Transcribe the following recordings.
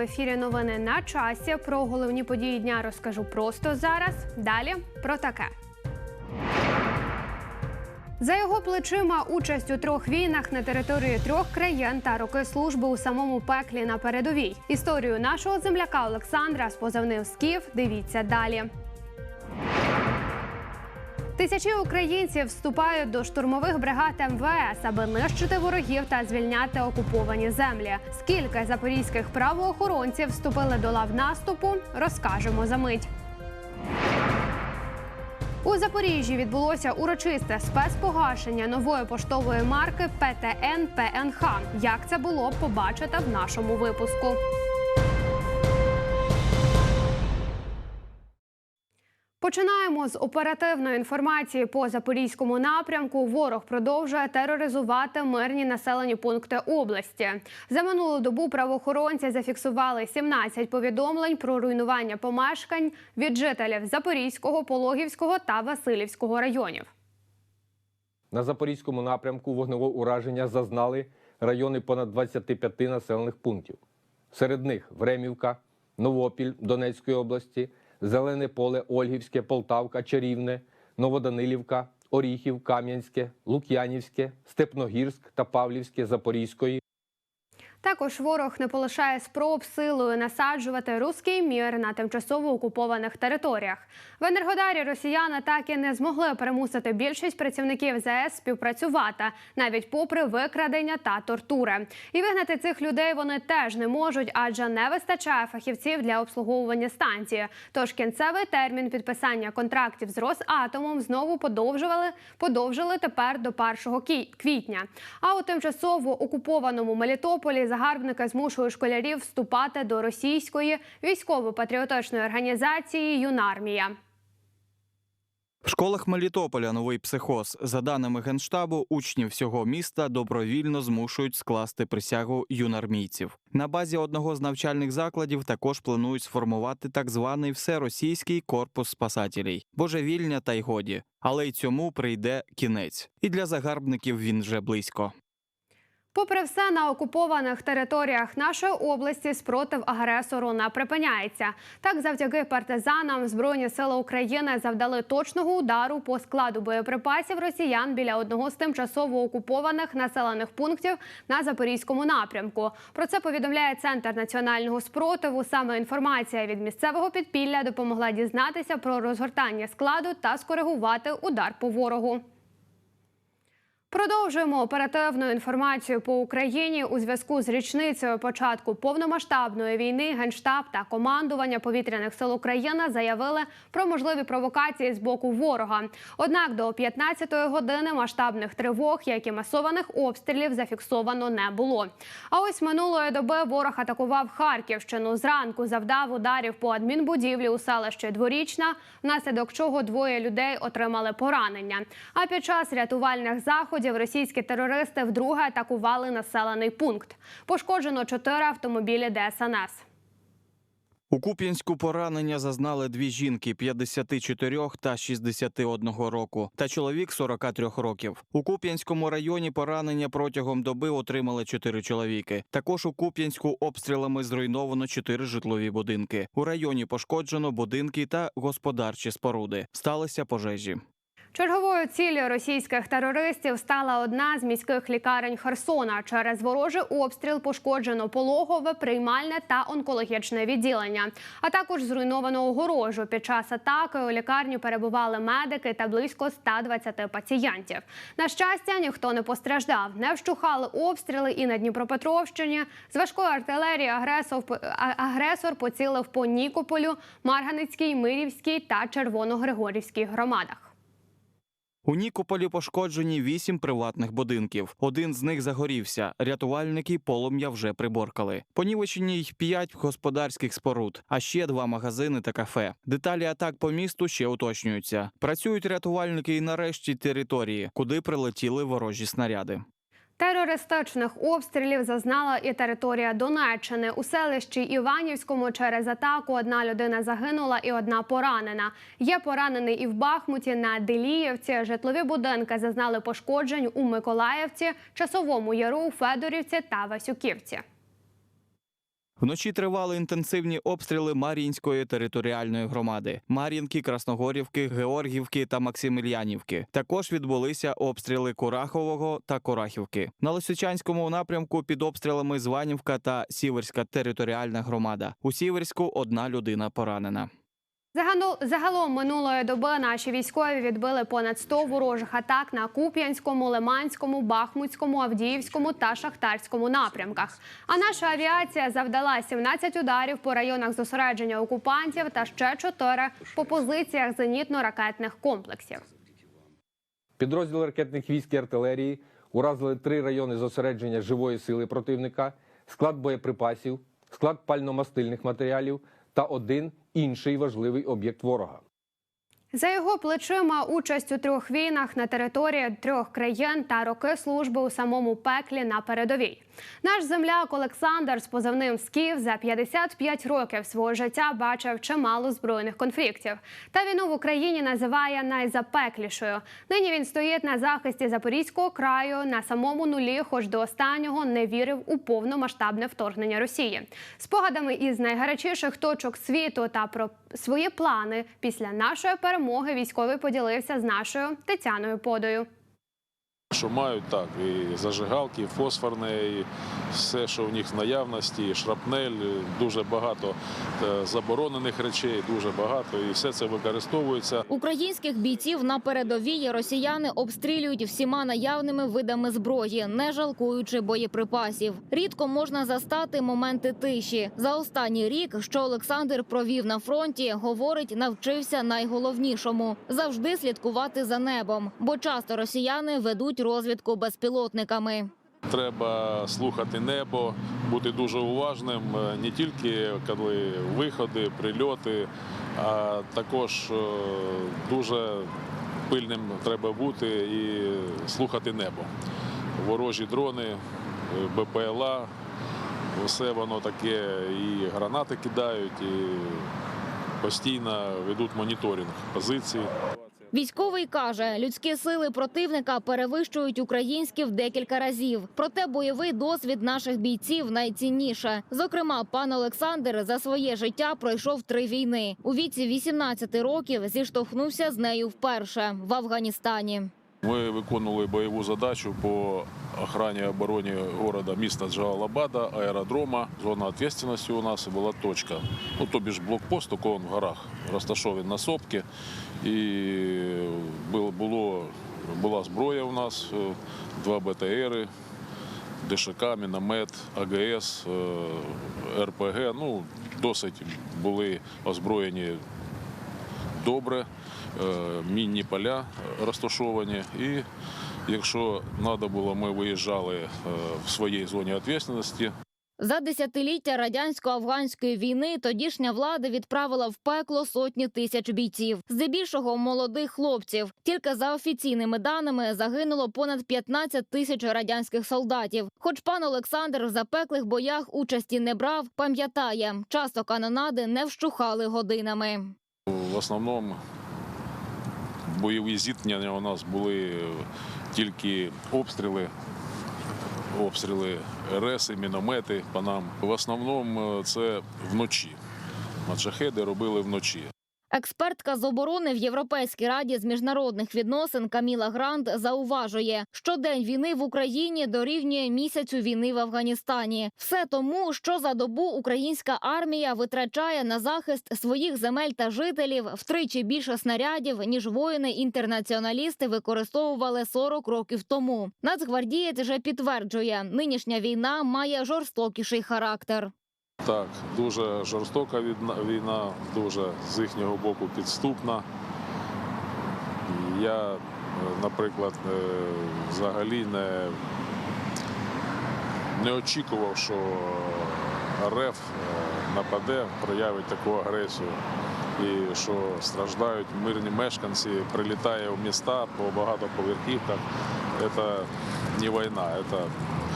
в ефірі новини на часі. Про головні події дня розкажу просто зараз. Далі про таке. За його плечима участь у трьох війнах на території трьох країн та роки служби у самому пеклі на передовій. Історію нашого земляка Олександра з позивним Скіф. Дивіться далі. Тисячі українців вступають до штурмових бригад МВС, аби нищити ворогів та звільняти окуповані землі. Скільки запорізьких правоохоронців вступили до лав наступу, розкажемо за мить. У Запоріжжі відбулося урочисте спецпогашення нової поштової марки ПТН ПНХ. Як це було, побачите в нашому випуску. Починаємо з оперативної інформації по запорізькому напрямку. Ворог продовжує тероризувати мирні населені пункти області. За минулу добу правоохоронці зафіксували 17 повідомлень про руйнування помешкань від жителів Запорізького, Пологівського та Васильівського районів. На запорізькому напрямку вогневого ураження зазнали райони понад 25 населених пунктів. Серед них Времівка, Новопіль Донецької області, Зелене поле, Ольгівське, Полтавка, Чарівне, Новоданилівка, Оріхів, Кам'янське, Лук'янівське, Степногірськ та Павлівське Запорізької Також ворог не полишає спроб силою насаджувати руський мір на тимчасово окупованих територіях. В Енергодарі росіяни так і не змогли примусити більшість працівників ЗС співпрацювати, навіть попри викрадення та тортури. І вигнати цих людей вони теж не можуть, адже не вистачає фахівців для обслуговування станції. Тож кінцевий термін підписання контрактів з Росатомом знову подовжували подовжили тепер до 1 квітня. А у тимчасово окупованому Мелітополі загарбники змушують школярів вступати до російської військово-патріотичної організації Юнармія. В школах Мелітополя новий психоз. За даними генштабу, учнів всього міста добровільно змушують скласти присягу юнармійців. На базі одного з навчальних закладів також планують сформувати так званий всеросійський корпус спасателей. Божевільня та й годі. Але й цьому прийде кінець. І для загарбників він вже близько. Попри все, на окупованих територіях нашої області спротив агресору не припиняється. Так, завдяки партизанам Збройні сили України завдали точного удару по складу боєприпасів росіян біля одного з тимчасово окупованих населених пунктів на запорізькому напрямку. Про це повідомляє центр національного спротиву. Саме інформація від місцевого підпілля допомогла дізнатися про розгортання складу та скоригувати удар по ворогу. Продовжуємо оперативну інформацію по Україні у зв'язку з річницею початку повномасштабної війни. Генштаб та командування повітряних сил України заявили про можливі провокації з боку ворога. Однак до 15-ї години масштабних тривог, як і масованих обстрілів, зафіксовано не було. А ось минулої доби ворог атакував Харківщину. Зранку завдав ударів по адмінбудівлі у селищі Дворічна, внаслідок чого двоє людей отримали поранення. А під час рятувальних заходів російські терористи вдруге атакували населений пункт. Пошкоджено чотири автомобілі ДСНС. У Куп'янську поранення зазнали дві жінки 54 та 61 року, та чоловік 43 років. У Куп'янському районі поранення протягом доби отримали чотири чоловіки. Також у Куп'янську обстрілами зруйновано чотири житлові будинки. У районі пошкоджено будинки та господарчі споруди. Сталися пожежі. Черговою ціллю російських терористів стала одна з міських лікарень Херсона. Через ворожий обстріл пошкоджено пологове, приймальне та онкологічне відділення, а також зруйновано огорожу. Під час атаки у лікарні перебували медики та близько 120 пацієнтів. На щастя, ніхто не постраждав. Не вщухали обстріли і на Дніпропетровщині. З важкої артилерії агресор, агресор поцілив по Нікополю, Марганицькій, Мирівській та Червоногригорівській громадах. У Нікополі пошкоджені вісім приватних будинків. Один з них загорівся. Рятувальники полум'я вже приборкали. Понівечені й п'ять господарських споруд, а ще два магазини та кафе. Деталі атак по місту ще уточнюються. Працюють рятувальники і нарешті території, куди прилетіли ворожі снаряди. Терористичних обстрілів зазнала і територія Донеччини. У селищі Іванівському через атаку одна людина загинула і одна поранена. Є поранений і в Бахмуті на Деліївці. Житлові будинки зазнали пошкоджень у Миколаївці, Часовому Яру, Федорівці та Васюківці. Вночі тривали інтенсивні обстріли Мар'їнської територіальної громади: Мар'їнки, Красногорівки, Георгівки та Максимільянівки. Також відбулися обстріли Курахового та Корахівки. На Лисичанському напрямку під обстрілами Званівка та Сіверська територіальна громада. У Сіверську одна людина поранена. Загалом, минулої доби наші військові відбили понад 100 ворожих атак на Куп'янському, Лиманському, Бахмутському, Авдіївському та Шахтарському напрямках. А наша авіація завдала 17 ударів по районах зосередження окупантів та ще 4 по позиціях зенітно-ракетних комплексів. Підрозділи ракетних військ і артилерії уразили три райони зосередження живої сили противника, склад боєприпасів, склад пальномастильних матеріалів та один інший важливий об'єкт ворога. За його плечима участь у трьох війнах на території трьох країн та роки служби у самому пеклі на передовій. Наш земляк Олександр з позивним Скіф за 55 років свого життя бачив чимало збройних конфліктів. Та війну в Україні називає найзапеклішою. Нині він стоїть на захисті Запорізького краю на самому нулі, хоч до останнього не вірив у повномасштабне вторгнення Росії. Спогадами із найгарячіших точок світу та про свої плани після нашої перемоги військовий поділився з нашою Тетяною Подою. Що мають так, і зажигалки, і фосфорне, і все, що в них в наявності, і шрапнель, дуже багато е, заборонених речей, дуже багато, і все це використовується. Українських бійців на передовій росіяни обстрілюють всіма наявними видами зброї, не жалкуючи боєприпасів. Рідко можна застати моменти тиші. За останній рік, що Олександр провів на фронті, говорить, навчився найголовнішому завжди слідкувати за небом, бо часто росіяни ведуть розвідку безпілотниками. Треба слухати небо, бути дуже уважним е, не тільки коли виходи, прильоти, а також е, дуже пильним треба бути і слухати небо. Ворожі дрони, е, БПЛА, все воно таке, і гранати кидають, і постійно ведуть моніторинг позицій. Військовий каже, людські сили противника перевищують українські в декілька разів. Проте бойовий досвід наших бійців найцінніше. Зокрема, пан Олександр за своє життя пройшов три війни. У віці 18 років зіштовхнувся з нею вперше в Афганістані. Ми виконували бойову задачу по охрані обороні города міста Джалалабада, аеродрома. Зона відповідальності у нас була точка. Ну, тобі ж блокпост, він в горах, розташований на сопки. І було, була зброя у нас, е, два БТРи, ДШК, міномет, АГС, е, РПГ. Ну, досить були озброєні добре, е, мінні поля розташовані. І якщо треба було, ми виїжджали в своїй зоні відповідальності. За десятиліття радянсько-афганської війни тодішня влада відправила в пекло сотні тисяч бійців, здебільшого молодих хлопців. Тільки за офіційними даними загинуло понад 15 тисяч радянських солдатів. Хоч пан Олександр в запеклих боях участі не брав, пам'ятає, часто канонади не вщухали годинами. В основному бойові зіткнення у нас були тільки обстріли. Обстріли РЕСи, міномети по нам. В основному це вночі. Маджахеди робили вночі. Експертка з оборони в Європейській раді з міжнародних відносин Каміла Грант зауважує, що день війни в Україні дорівнює місяцю війни в Афганістані. Все тому, що за добу українська армія витрачає на захист своїх земель та жителів втричі більше снарядів, ніж воїни-інтернаціоналісти використовували 40 років тому. Нацгвардієць же підтверджує, нинішня війна має жорстокіший характер. Так, дуже жорстока війна, дуже з їхнього боку підступна. Я, е, наприклад, е, взагалі не, не очікував, що РФ е, нападе, проявить таку агресію. І що страждають мирні мешканці, прилітає в міста по багатоповерхівках. Це не війна, це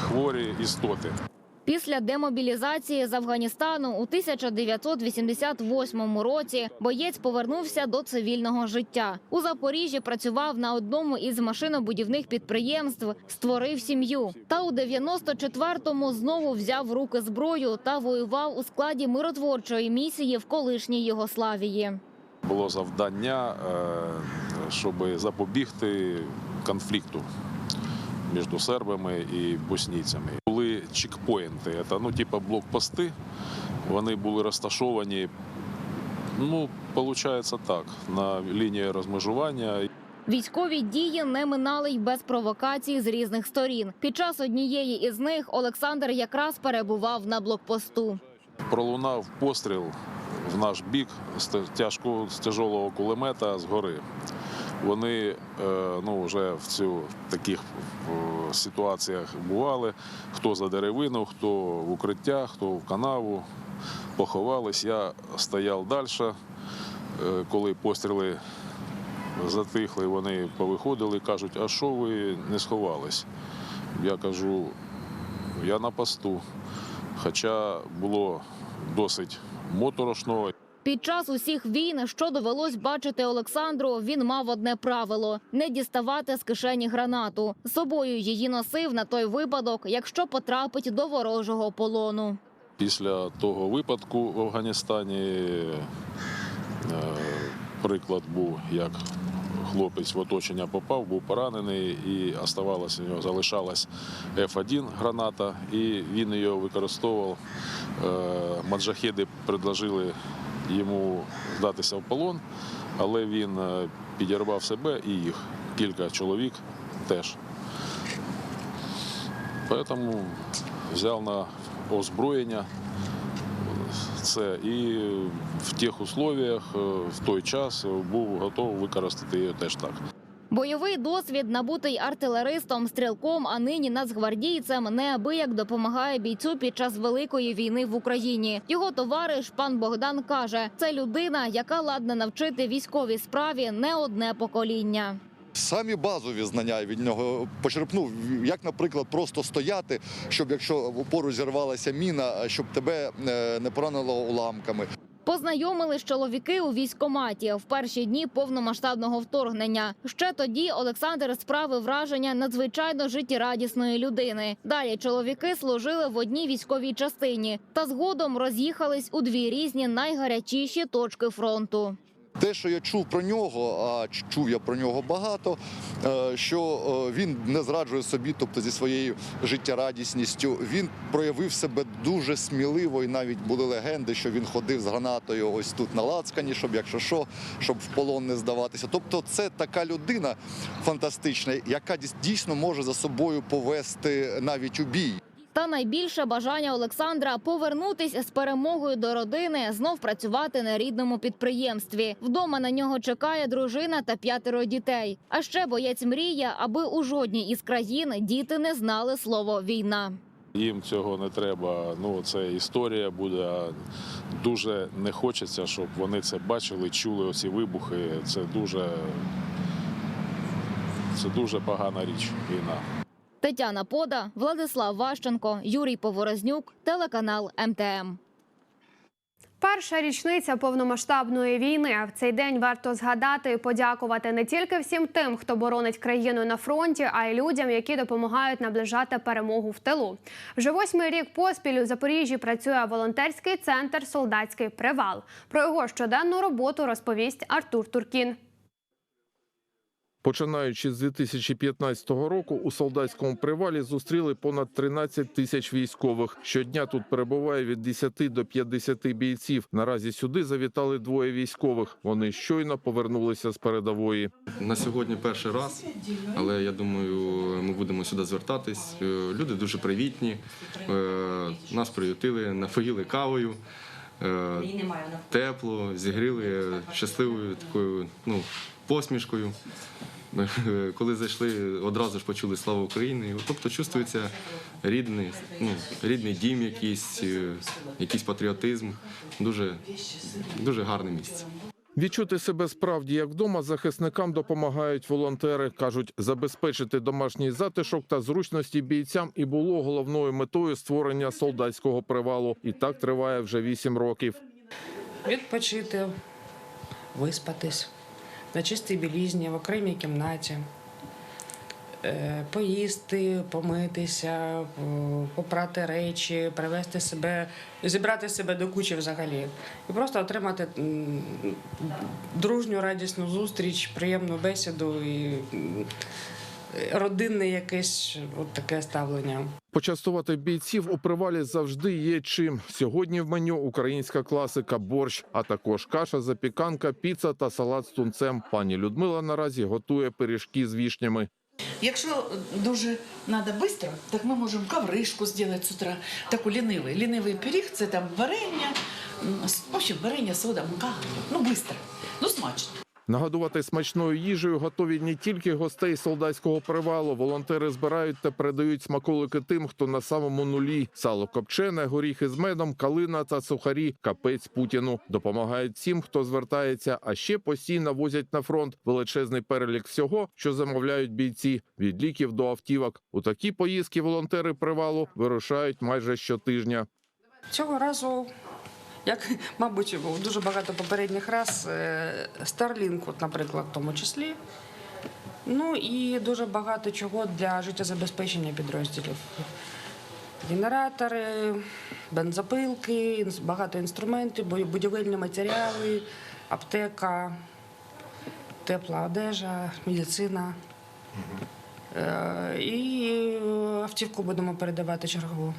хворі істоти. Після демобілізації з Афганістану у 1988 році боєць повернувся до цивільного життя. У Запоріжжі працював на одному із машинобудівних підприємств, створив сім'ю. Та у 94-му знову взяв руки зброю та воював у складі миротворчої місії в колишній Єгославії. Було завдання, е, щоб запобігти конфлікту між сербами і боснійцями. Чекпоінти, це ну, типу блокпости. Вони були розташовані, ну, виходить так, на лінії розмежування. Військові дії не минали й без провокацій з різних сторін. Під час однієї із них Олександр якраз перебував на блокпосту. Пролунав постріл в наш бік з тяжкого з тяжелого кулемета з гори. Вони е, ну, вже в цю таких е, ситуаціях бували. Хто за деревину, хто в укриття, хто в канаву. Поховались. Я стояв далі. Е, Коли постріли затихли, вони повиходили, кажуть, а що ви не сховались? Я кажу, я на посту. Хоча було досить моторошно. Під час усіх війн, що довелось бачити Олександру, він мав одне правило: не діставати з кишені гранату. Собою її носив на той випадок, якщо потрапить до ворожого полону. Після того випадку в Афганістані е, приклад був, як хлопець в оточення попав, був поранений і оставалась, у нього залишалась F1 граната, і він її використовував. Е, Маджахеди предложили йому здатися в полон, але він е, підірвав себе і їх. Кілька чоловік теж. Тому взяв на озброєння це і в тих условіях, е, в той час був готовий використати її теж так. Бойовий досвід, набутий артилеристом, стрілком, а нині нацгвардійцем, неабияк допомагає бійцю під час великої війни в Україні. Його товариш пан Богдан каже: це людина, яка ладна навчити військовій справі не одне покоління. Самі базові знання від нього почерпнув, як, наприклад, просто стояти, щоб якщо поруч зірвалася міна, щоб тебе е, не поранило уламками. Познайомились чоловіки у військкоматі в перші дні повномасштабного вторгнення. Ще тоді Олександр справив враження надзвичайно життєрадісної людини. Далі чоловіки служили в одній військовій частині та згодом роз'їхались у дві різні найгарячіші точки фронту. Те, що я чув про нього, а чув я про нього багато, е, що е, він не зраджує собі, тобто зі своєю життєрадісністю, він проявив себе дуже сміливо, і навіть були легенди, що він ходив з гранатою ось тут на лацкані, щоб якщо що, щоб в полон не здаватися. Тобто, це така людина фантастична, яка дійс- дійсно може за собою повести навіть у бій. Та найбільше бажання Олександра повернутись з перемогою до родини, знов працювати на рідному підприємстві. Вдома на нього чекає дружина та п'ятеро дітей. А ще боєць мріє, аби у жодній із країн діти не знали слово війна. Їм цього не треба. Ну, це історія буде. Дуже не хочеться, щоб вони це бачили, чули оці вибухи. Це дуже, це дуже погана річ війна. Тетяна Пода, Владислав Ващенко, Юрій Поворознюк, телеканал МТМ. Перша річниця повномасштабної війни. В цей день варто згадати і подякувати не тільки всім тим, хто боронить країну на фронті, а й людям, які допомагають наближати перемогу в тилу. Вже восьмий рік поспіль у Запоріжжі працює волонтерський центр Солдатський привал. Про його щоденну роботу розповість Артур Туркін. Починаючи з 2015 року, у солдатському привалі зустріли понад 13 тисяч військових. Щодня тут перебуває від 10 до 50 бійців. Наразі сюди завітали двоє військових. Вони щойно повернулися з передової. На сьогодні перший раз, але я думаю, ми будемо сюди звертатись. Е, Люди дуже привітні. е, Нас приютили, напоїли кавою. е, Тепло, зігріли щасливою такою ну, посмішкою. Коли зайшли, одразу ж почули слава Україні. Тобто чувствується рідний, ну, рідний дім, якийсь, е, якийсь патріотизм. Дуже, дуже гарне місце. Відчути себе справді як вдома захисникам допомагають волонтери. кажуть, забезпечити домашній затишок та зручності бійцям і було головною метою створення солдатського привалу. І так триває вже вісім років. відпочити, виспатись на чистій білізні, в окремій кімнаті, е, поїсти, помитися, попрати речі, привести себе, зібрати себе до кучі взагалі. І просто отримати дружню, радісну зустріч, приємну бесіду і родинне якесь от таке ставлення. Почастувати бійців у привалі завжди є чим. Сьогодні в меню українська класика борщ, а також каша, запіканка, піца та салат з тунцем. Пані Людмила наразі готує пиріжки з вішнями. Якщо дуже треба швидко, так ми можемо ковришку зробити з утра. Таку лінивий. Лінивий пиріг це там варення, в общем, варення, сода, мука. Ну, швидко, ну смачно. Нагодувати смачною їжею готові не тільки гостей солдатського привалу. Волонтери збирають та передають смаколики тим, хто на самому нулі. Сало копчене, горіхи з медом, калина та сухарі. Капець Путіну допомагають всім, хто звертається. А ще постійно возять на фронт величезний перелік всього, що замовляють бійці від ліків до автівок. У такі поїздки волонтери привалу вирушають майже щотижня. Цього разу, як, мабуть, дуже багато попередніх раз, е, Starlink, от, наприклад, в тому числі. Ну і дуже багато чого для життєзабезпечення підрозділів. Генератори, бензопилки, багато інструментів, будівельні матеріали, аптека, тепла одежа, медицина. Е, І е, автівку будемо передавати чергову.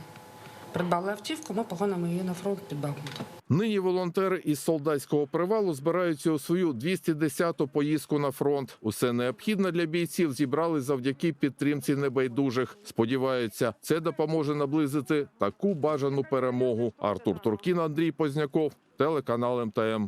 Придбали автівку, ми погонимо її на фронт під Бахмут. Нині волонтери із солдатського привалу збираються у свою 210-ту поїздку на фронт. Усе необхідне для бійців зібрали завдяки підтримці небайдужих. Сподіваються, це допоможе наблизити таку бажану перемогу. Артур Туркін, Андрій Позняков, телеканал МТМ.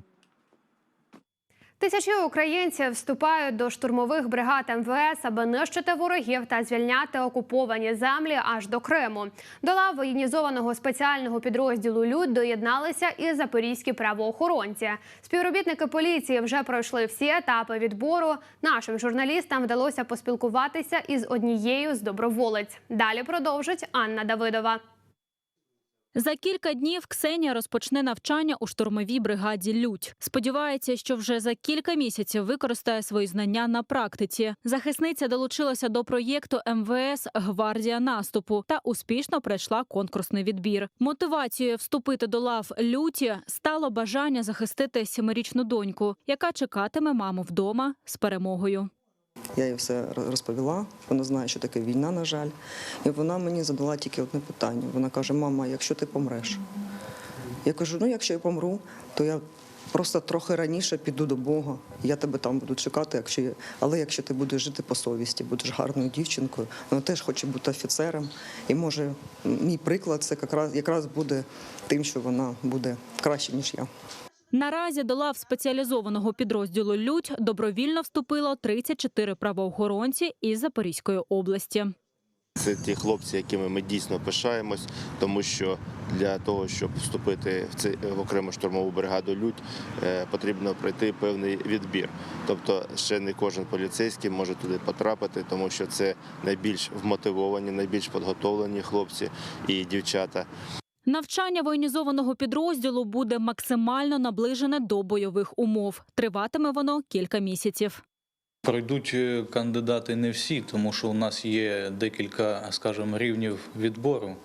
Тисячі українців вступають до штурмових бригад МВС, аби нищити ворогів та звільняти окуповані землі аж до Криму. До лав воєнізованого спеціального підрозділу Люд доєдналися і запорізькі правоохоронці. Співробітники поліції вже пройшли всі етапи відбору. Нашим журналістам вдалося поспілкуватися із однією з доброволець. Далі продовжить Анна Давидова. За кілька днів Ксенія розпочне навчання у штурмовій бригаді Лють. Сподівається, що вже за кілька місяців використає свої знання на практиці. Захисниця долучилася до проєкту МВС Гвардія наступу та успішно пройшла конкурсний відбір. Мотивацією вступити до лав люті стало бажання захистити сімирічну доньку, яка чекатиме маму вдома з перемогою. Я їй все розповіла. Вона знає, що таке війна, на жаль. І вона мені задала тільки одне питання. Вона каже: Мама, якщо ти помреш? Я кажу: ну, якщо я помру, то я просто трохи раніше піду до Бога. Я тебе там буду чекати, якщо я... але якщо ти будеш жити по совісті, будеш гарною дівчинкою, вона теж хоче бути офіцером. І може, мій приклад це якраз, якраз буде тим, що вона буде краще, ніж я. Наразі до лав спеціалізованого підрозділу Лють добровільно вступило 34 правоохоронці із Запорізької області. Це ті хлопці, якими ми дійсно пишаємось, тому що для того, щоб вступити в цей в окрему штурмову бригаду Людь, е, потрібно пройти певний відбір. Тобто, ще не кожен поліцейський може туди потрапити, тому що це найбільш вмотивовані, найбільш підготовлені хлопці і дівчата. Навчання воєнізованого підрозділу буде максимально наближене до бойових умов. Триватиме воно кілька місяців. Пройдуть е, кандидати не всі, тому що у нас є декілька, скажімо, рівнів відбору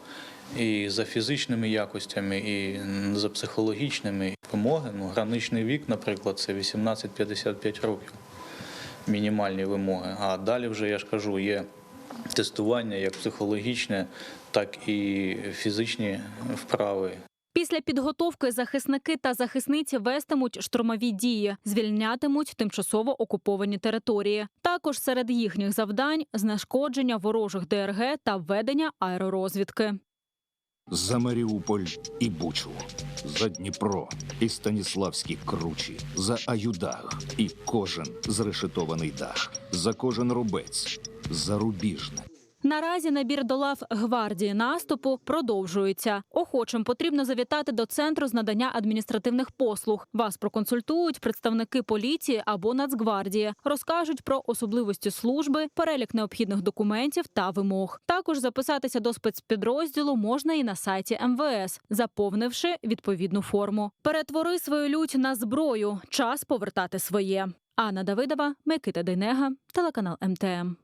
і за фізичними якостями, і за психологічними вимоги. Ну, граничний вік, наприклад, це 18-55 років. Мінімальні вимоги. А далі вже я ж кажу, є тестування як психологічне, так і фізичні вправи. Після підготовки захисники та захисниці вестимуть штурмові дії, звільнятимуть тимчасово окуповані території. Також серед їхніх завдань знешкодження ворожих ДРГ та ведення аеророзвідки. За Маріуполь і Бучу, за Дніпро і Станіславські кручі, за Аюдаг і кожен зрешетований дах, за кожен рубець, за рубіжне, Наразі набір до лав гвардії наступу продовжується. Охочим потрібно завітати до центру з надання адміністративних послуг. Вас проконсультують представники поліції або Нацгвардії, розкажуть про особливості служби, перелік необхідних документів та вимог. Також записатися до спецпідрозділу можна і на сайті МВС, заповнивши відповідну форму. Перетвори свою лють на зброю. Час повертати своє. Анна Давидова, Микита Дейнега, телеканал МТМ.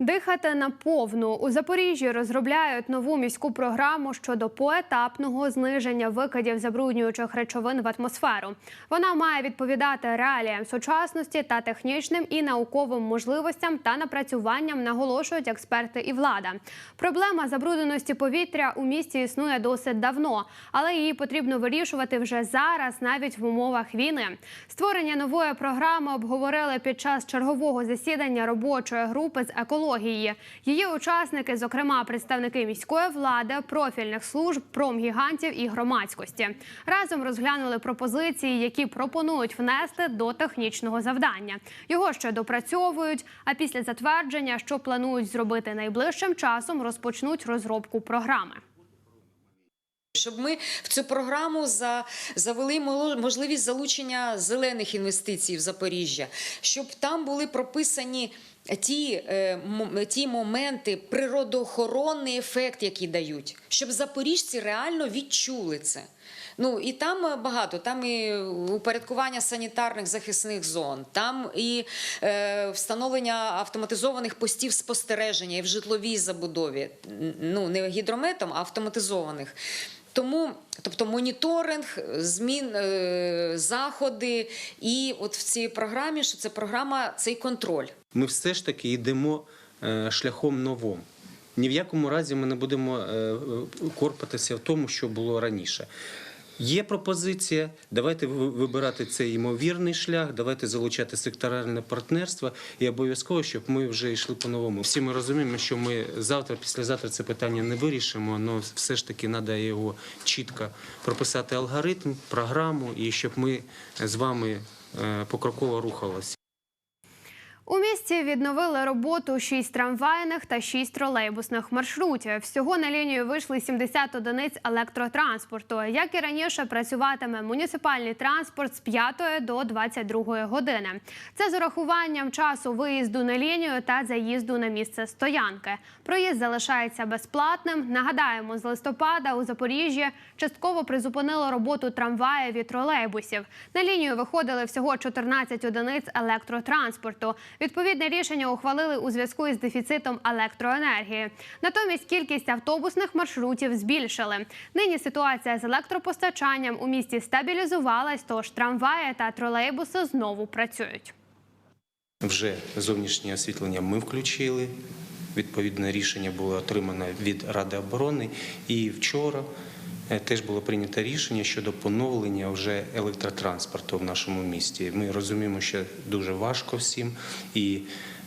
Дихати на повну у Запоріжжі розробляють нову міську програму щодо поетапного зниження викидів забруднюючих речовин в атмосферу. Вона має відповідати реаліям сучасності та технічним і науковим можливостям та напрацюванням, наголошують експерти і влада. Проблема забрудненості повітря у місті існує досить давно, але її потрібно вирішувати вже зараз, навіть в умовах війни. Створення нової програми обговорили під час чергового засідання робочої групи з екології. Її учасники, зокрема представники міської влади, профільних служб, промгігантів і громадськості, разом розглянули пропозиції, які пропонують внести до технічного завдання. Його ще допрацьовують. А після затвердження, що планують зробити найближчим часом, розпочнуть розробку програми. Щоб ми в цю програму за, завели можливість залучення зелених інвестицій в Запоріжжя, щоб там були прописані ті, е, ті моменти, природоохоронний ефект, який дають, щоб запоріжці реально відчули це. Ну і там е, багато, там і упорядкування санітарних захисних зон, там і е, встановлення автоматизованих постів спостереження і в житловій забудові. Ну не гідрометом, а автоматизованих. Тому, тобто, моніторинг, змін, е, заходи, і от в цій програмі, що це програма, цей контроль. ми все ж таки йдемо е, шляхом новим. Ні в якому разі ми не будемо е, е, корпатися в тому, що було раніше. Є пропозиція, давайте ви- вибирати цей ймовірний шлях, давайте залучати секторальне партнерство і обов'язково, щоб ми вже йшли по-новому. Всі ми розуміємо, що ми завтра, післязавтра це питання не вирішимо, але все ж таки треба його чітко прописати алгоритм, програму, і щоб ми з вами е, покроково рухалися. У місті відновили роботу 6 трамвайних та 6 тролейбусних маршрутів. Всього на лінію вийшли 70 одиниць електротранспорту. Як і раніше, працюватиме муніципальний транспорт з 5 до 22 години. Це з урахуванням часу виїзду на лінію та заїзду на місце стоянки. Проїзд залишається безплатним. Нагадаємо, з листопада у Запоріжжі частково призупинило роботу трамваїв і тролейбусів. На лінію виходили всього 14 одиниць електротранспорту. Відповідне рішення ухвалили у зв'язку із дефіцитом електроенергії. Натомість кількість автобусних маршрутів збільшили. Нині ситуація з електропостачанням у місті стабілізувалась, тож трамваї та тролейбуси знову працюють. Вже зовнішнє освітлення ми включили. Відповідне рішення було отримано від Ради оборони. І вчора теж було прийнято рішення щодо поновлення вже електротранспорту в нашому місті. Ми розуміємо, що дуже важко всім, і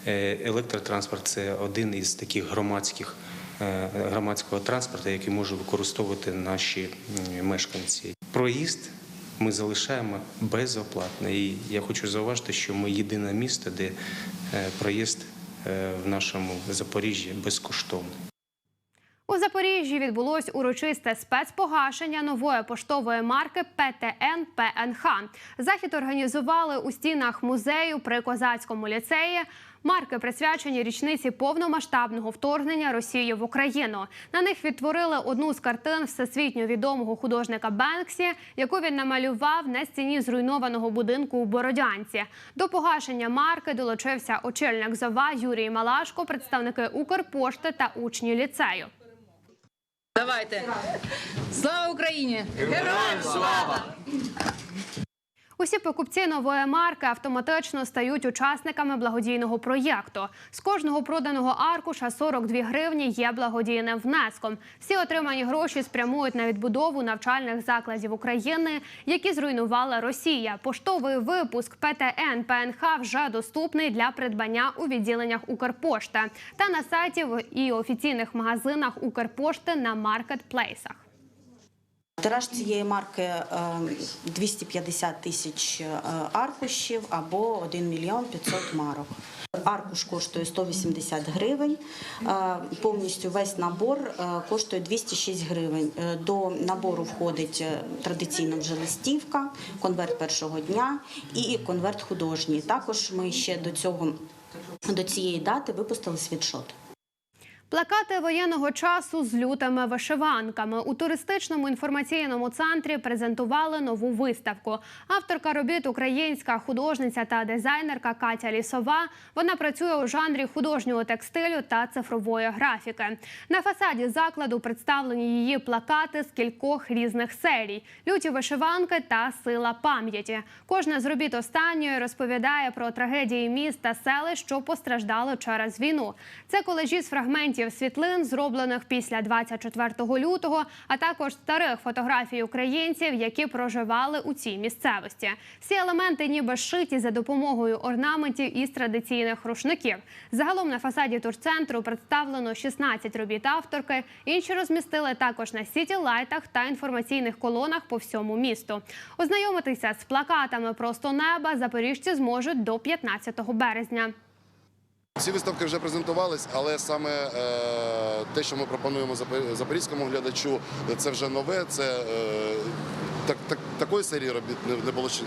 е, електротранспорт це один із таких громадських. е, Громадського транспорту, який можуть використовувати наші мешканці. Проїзд ми залишаємо безоплатно. І я хочу зауважити, що ми єдине місто, де е, проїзд е, в нашому Запоріжжі безкоштовний. У Запоріжжі відбулось урочисте спецпогашення нової поштової марки ПТН ПНХ. Захід організували у стінах музею при козацькому ліцеї. Марки присвячені річниці повномасштабного вторгнення Росії в Україну. На них відтворили одну з картин всесвітньо відомого художника Бенксі, яку він намалював на стіні зруйнованого будинку у Бородянці. До погашення марки долучився очільник ЗОВА Юрій Малашко, представники Укрпошти та учні ліцею. Давайте. Слава Україні! Героям слава! Усі покупці нової марки автоматично стають учасниками благодійного проєкту. З кожного проданого аркуша 42 гривні є благодійним внеском. Всі отримані гроші спрямують на відбудову навчальних закладів України, які зруйнувала Росія. Поштовий випуск ПТН ПНХ вже доступний для придбання у відділеннях Укрпошта та на сайті і офіційних магазинах Укрпошти на маркетплейсах. Тираж цієї марки е, 250 тисяч е, аркушів або 1 мільйон 500 марок. Аркуш коштує 180 гривень. Е, Повністю весь набор е, коштує 206 гривень. Е, До набору входить е, традиційно вже листівка, конверт першого дня і конверт художній. Також ми ще до цього до цієї дати випустили світшот. Плакати воєнного часу з лютими вишиванками у туристичному інформаційному центрі презентували нову виставку. Авторка робіт українська художниця та дизайнерка Катя Лісова. Вона працює у жанрі художнього текстилю та цифрової графіки. На фасаді закладу представлені її плакати з кількох різних серій: люті вишиванки та сила пам'яті. Кожна з робіт останньої розповідає про трагедії міст та селищ, що постраждали через війну. Це колежі з фрагментів світлин, зроблених після 24 лютого, а також старих фотографій українців, які проживали у цій місцевості. Всі елементи ніби шиті за допомогою орнаментів із традиційних рушників. Загалом на фасаді турцентру представлено 16 робіт авторки. Інші розмістили також на сіті-лайтах та інформаційних колонах по всьому місту. Ознайомитися з плакатами просто неба запоріжці зможуть до 15 березня. Ці виставки вже презентувались, але саме е, те, що ми пропонуємо запо- запорізькому глядачу, це вже нове. Це е, так, так, такої серії робіт не, було ще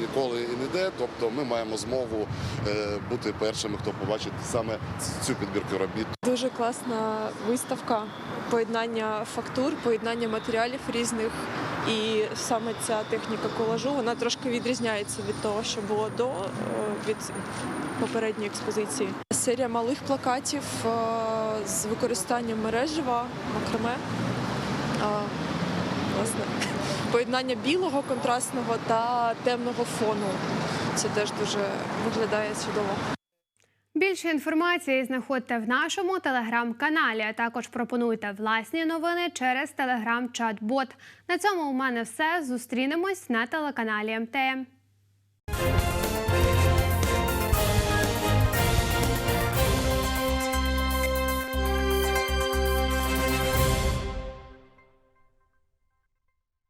ніколи і ніде. Тобто ми маємо змогу е, бути першими, хто побачить саме цю підбірку робіт. Дуже класна виставка, поєднання фактур, поєднання матеріалів різних. І саме ця техніка колажу вона трошки відрізняється від того, що було до від попередньої експозиції. Серія малих плакатів е, з використанням мережева, макраме. Е, Власне, поєднання білого контрастного та темного фону. Це теж дуже виглядає чудово. Більше інформації знаходьте в нашому телеграм-каналі. А також пропонуйте власні новини через телеграм-чат-бот. На цьому у мене все. Зустрінемось на телеканалі МТМ.